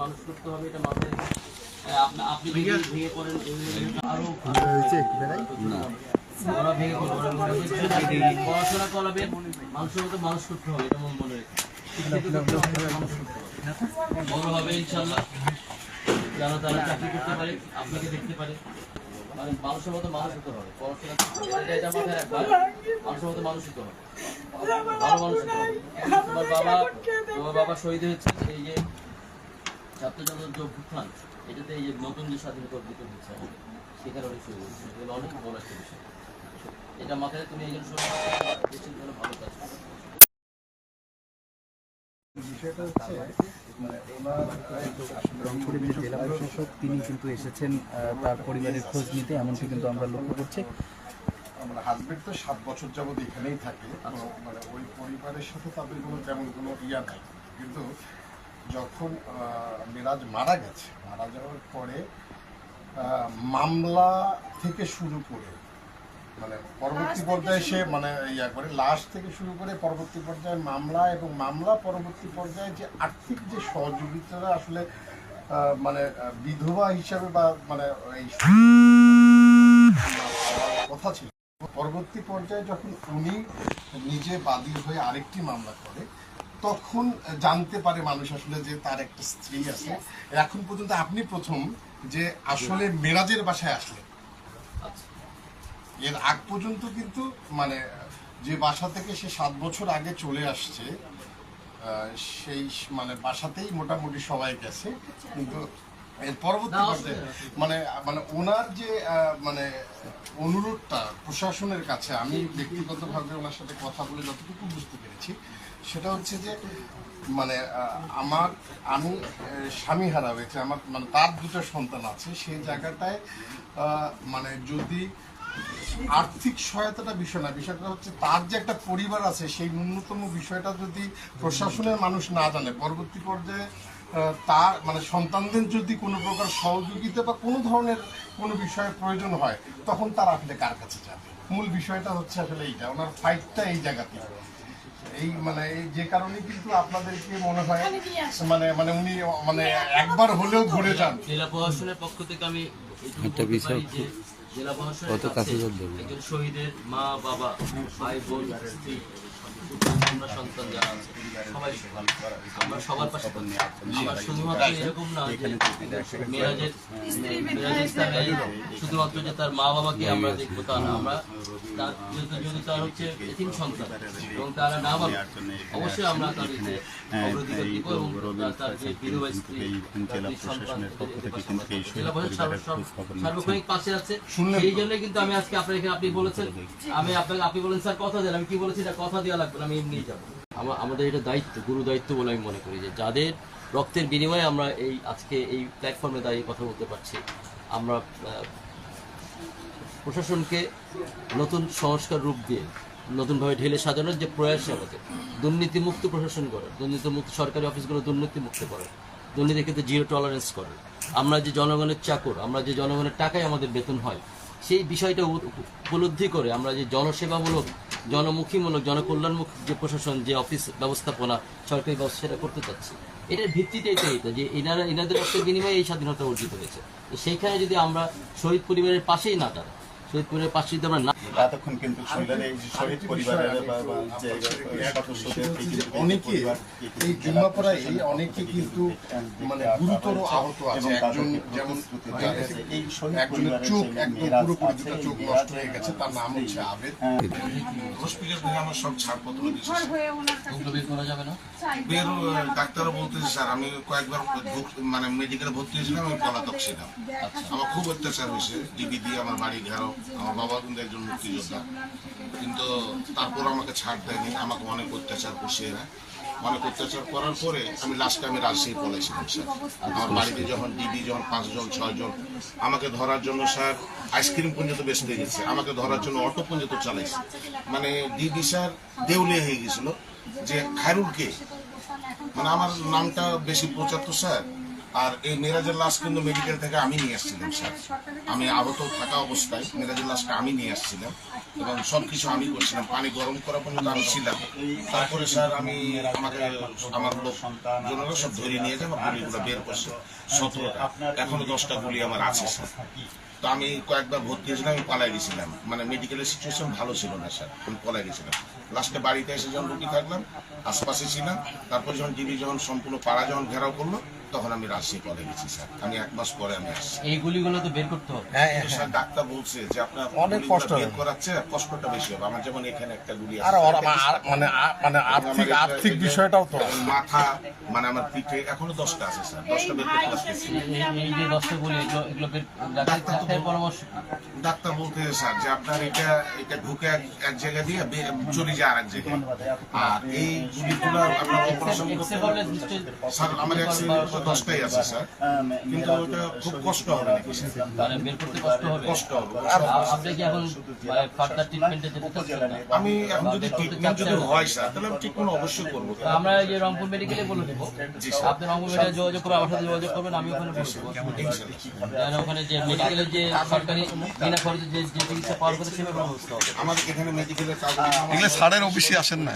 মানুষ করতে হবে এটা মাথায় আপনি ভেঙে পড়েন এই- আরও ওরা ভেঙে পড়বে মনে পড়াশোনা করাবেন মানুষের মতো মানুষ করতে হবে এটা মনে রেখে। বড় হবে ইনশাল্লাহ যেন তারা চাকরি করতে পারে আপনাকে দেখতে পারে মানে মানুষের মতো মানুষ হতে হবে পড়াশোনা এটা মাথায় রাখবা মানুষের মতো মানুষ হতে হবে ভালো মানুষ হতে হবে তোমার বাবা তোমার বাবা শহীদ হয়েছে এই যে ছাত্র জনতার যে অভ্যুত্থান এটাতে এই যে নতুন যে স্বাধীনতা অর্জিত হচ্ছে সেখানে অনেক শহীদ হয়েছে। এগুলো অনেক বড় একটা বিষয়। এটা মাথায় তুমি এই জন্য দেশের জন্য ভালো কাজ বিষয়টা হচ্ছে মানে ওনার রংপুরের যে জেলা প্রশাসক তিনি কিন্তু এসেছেন আহ, তার পরিবারের খোঁজ নিতে এমনকি কিন্তু আমরা লক্ষ্য করছি। আমার হাজবেন্ড তো সাত বছর যাবত এখানেই থাকে তো মানে ওই পরিবারের সাথে তাদের কোনো তেমন কোনো ইয়া নাই। কিন্তু যখন মিরাজ মারা গেছে মারা যাওয়ার পরে মামলা থেকে শুরু করে মানে পরবর্তী পর্যায়ে সে মানে ইয়া করে লাশ থেকে শুরু করে পরবর্তী পর্যায়ে মামলা এবং মামলা পরবর্তী পর্যায়ে যে আর্থিক যে সহযোগিতাটা আসলে মানে বিধবা হিসাবে বা মানে এই কথা ছিল। পরবর্তী পর্যায়ে যখন উনি নিজে বাদী হয়ে আরেকটি মামলা করে তখন জানতে পারে মানুষ আসলে যে তার একটা স্ত্রী আছে। এখন পর্যন্ত আপনি প্রথম যে আসলে মেরাজের বাসায় আসলেন। আচ্ছা। এর আগ পর্যন্ত কিন্তু মানে যে বাসা থেকে সে সাত বছর আগে চলে আসছে সেই মানে বাসাতেই মোটামুটি সবাই গেছে। কিন্তু এর পরবর্তী পর্যায়ে মানে মানে ওনার যে মানে অনুরোধটা প্রশাসনের কাছে আমি ব্যক্তিগতভাবে ওনার সাথে কথা বলে যতটুকু বুঝতে পেরেছি সেটা হচ্ছে যে মানে আমার আমি স্বামী হারা হয়েছে, আমার মানে তার দুটো সন্তান আছে, সেই জায়গাটায় মানে যদি আর্থিক সহায়তাটা বিষয় না, বিষয়টা হচ্ছে তার যে একটা পরিবার আছে, সেই ন্যূনতম বিষয়টা যদি প্রশাসনের মানুষ না জানে, পরবর্তী পর্যায়ে তার মানে সন্তানদের যদি কোনো প্রকার সহযোগিতা বা কোনো ধরনের কোনো বিষয়ের প্রয়োজন হয়, তখন তারা আসলে কার কাছে যাবে? মূল বিষয়টা হচ্ছে আসলে এইটা, ওনার ফাইটটা এই জায়গাতে এই মানে এই যে কারণে কিন্তু আপনাদেরকে মনে হয় মানে মানে উনি মানে একবার হলেও ঘুরে যান। জেলা প্রশাসনের পক্ষ থেকে আমি একটা বিষয় যে জেলা প্রশাসনের কত কাছে? একজন শহীদের মা বাবা ভাই বোন স্ত্রী আমরা সন্তান যারা আছে সবাই আমরা সবার পাশে। শুধুমাত্র এরকম না যে মেরাজের মেরাজের ইসলামে শুধুমাত্র যে তার মা বাবাকে আমরা দেখব তা না। আমরা তার যেহেতু যদি তার হচ্ছে এতিম সন্তান। এবং তারা না বলে অবশ্যই আমরা তাদেরকে অগ্রাধিকার দিব এবং তার- তার যে বিধবা স্ত্রী তার যে সন্তান জেলা প্রশাসন সর্ব- সর্ব- সার্বক্ষণিক পাশে আছে। সেই জন্য কিন্তু আমি আজকে আপনার এখানে আপনি বলেছেন আমি আপনাকে আপনি বলেন স্যার কথা দেন। আমি কি বলেছি? এটা কথা দেওয়া লাগবে। না, আমি এমনি যাব। আমার আমাদের এটা দায়িত্ব গুরু দায়িত্ব বলে আমি মনে করি যে যাদের রক্তের বিনিময়ে আমরা এই আজকে এই প্ল্যাটফর্মে দাঁড়িয়ে কথা বলতে পারছি আমরা প্রশাসনকে নতুন সংস্কার রূপ দিয়ে নতুনভাবে ঢেলে সাজানোর যে প্রয়াস আমাদের দুর্নীতিমুক্ত প্রশাসন করার দুর্নীতিমুক্ত সরকারি অফিসগুলো দুর্নীতিমুক্ত করার দুর্নীতির ক্ষেত্রে জিরো টলারেন্স করার আমরা যে জনগণের চাকর আমরা যে জনগণের টাকায় আমাদের বেতন হয় সেই বিষয়টা উপলব্ধি করে আমরা যে জনসেবামূলক জনমুখীমূলক জনকল্যাণমুখী যে প্রশাসন, যে অফিস ব্যবস্থাপনা, সরকারি ব্যবস্থা সেটা করতে চাচ্ছি। এটার ভিত্তিটাই তো যে এনারা, এনাদের রক্তের বিনিময়ে এই স্বাধীনতা অর্জিত হয়েছে। সেইখানে যদি আমরা শহীদ পরিবারের পাশেই না দাঁড়াই, শহীদ পরিবারের পাশে যদি আমরা না এতক্ষণ কিন্তু শুনলেন এই শহীদ পরিবারের অনেকে এই জুম্মাপাড়ায় অনেকে কিন্তু মানে গুরুতর আহত আছে। একজন যেমন এই একজনের চোখ একদম পুরোপুরি দুটো চোখ নষ্ট হয়ে গেছে তার নাম হচ্ছে আবেদ। হসপিটাল থেকে আমার সব ছাড়পত্র দিচ্ছে বের করা যাবে না? বের ডাক্তারও বলতেছে স্যার আমি কয়েকবার মানে মেডিকেলে ভর্তি হয়েছিলাম আমি পলাতক ছিলাম। আমার খুব অত্যাচার হয়েছে ডিবি দিয়ে আমার বাড়ি ঘেরাও আমার বাবা কিন্তু একজন মুক্তিযোদ্ধা কিন্তু তারপর আমাকে ছাড় দেয়নি, আমাকে অনেক অত্যাচার করছে এরা। অনেক অত্যাচার করার পরে আমি লাস্টে আমি রাজশাহী পলাইছিলাম, স্যার। আমার বাড়িতে যখন ডিবি যখন পাঁচজন, ছয়জন, আমাকে ধরার জন্য, স্যার আইসক্রিম পর্যন্ত বেচতে গেছে। আমাকে ধরার জন্য অটো পর্যন্ত চালাইছে। মানে দিদি স্যার, দেউলিয়া হয়ে গেছিল যে খায়রুল কে মানে আমার নামটা বেশি প্রচার তো, স্যার আর এই মেরাজের লাশ কিন্তু মেডিকেল থেকে আমি নিয়ে আসছিলাম, স্যার। আমি আহত থাকা অবস্থায় মেরাজের লাশটা আমি নিয়ে আসছিলাম এবং সব কিছু আমি করছিলাম। পানি গরম করা পর্যন্ত আমি ছিলাম। তারপরে, স্যার, আমি আমাকে আমার জনেরা সব ধরে নিয়ে আমার গুলিগুলো বের করছে। সতেরোটা। এখনও দশটা গুলি আমার আছে, স্যার। তো আমি কয়েকবার ভর্তি হয়েছিলাম, আমি পালাই গেছিলাম। মানে মেডিকেলের সিচুয়েশন ভালো ছিল না, স্যার। আমি পলাই গেছিলাম। লাস্টে বাড়িতে এসে যখন রুগী থাকলাম আশপাশে ছিলাম তারপর যখন ডিবি যখন সম্পূর্ণ পাড়া যখন ঘেরাও করল তখন আমি রাজশাহী পলে গেছি স্যার। আমি এক মাস পরে আমি আসছি। এই গুলিগুলো তো বের করতে হবে। কিন্তু স্যার ডাক্তার বলছে যে আপনার অনেক কষ্ট বের করাচ্ছে কষ্টটা বেশি হবে। আমার যেমন এখানে একটা গুলি আছে আমা- আর- মানে মানে আর্থিক আর্থিক বিষয়টাও তো মাথা মানে আমার পিঠে এখনও দশটা আছে স্যার দশটা বের করতে পারতেছি এই- যে দশটা গুলি এগুলো বের ডাক্তার পরামর্শ ডাক্তার বলতে স্যার যে আপনার এটা এটা ঢুকে এক জায়গা দিয়ে চলে জায়গায়। আর এই গুলিগুলো আপনার অপারেশন স্যার আমার দশটাই আছে স্যার। কিন্তু ওটা খুব কষ্ট হবে মানে কষ্ট হবে? আমি এখন যদি ট্রিটমেন্ট যদি হয় স্যার তাহলে আমি ট্রিটমেন্ট অবশ্যই করব। আমরা যে রংপুর মেডিকেলে বলে দেবো। আপনি রংপুর মেডিকেলে যোগাযোগ করে আমার সাথে যোগাযোগ করবেন আমি ওখানে যেন ওখানে যে মেডিকেলের যে সরকারি বিনা খরচে যে যে চিকিৎসা পাওয়ার কথা সেভাবে ব্যবস্থা হবে। আমাদের এখানে মেডিকেলের কাজ স্যারের অফিসে আসেন না।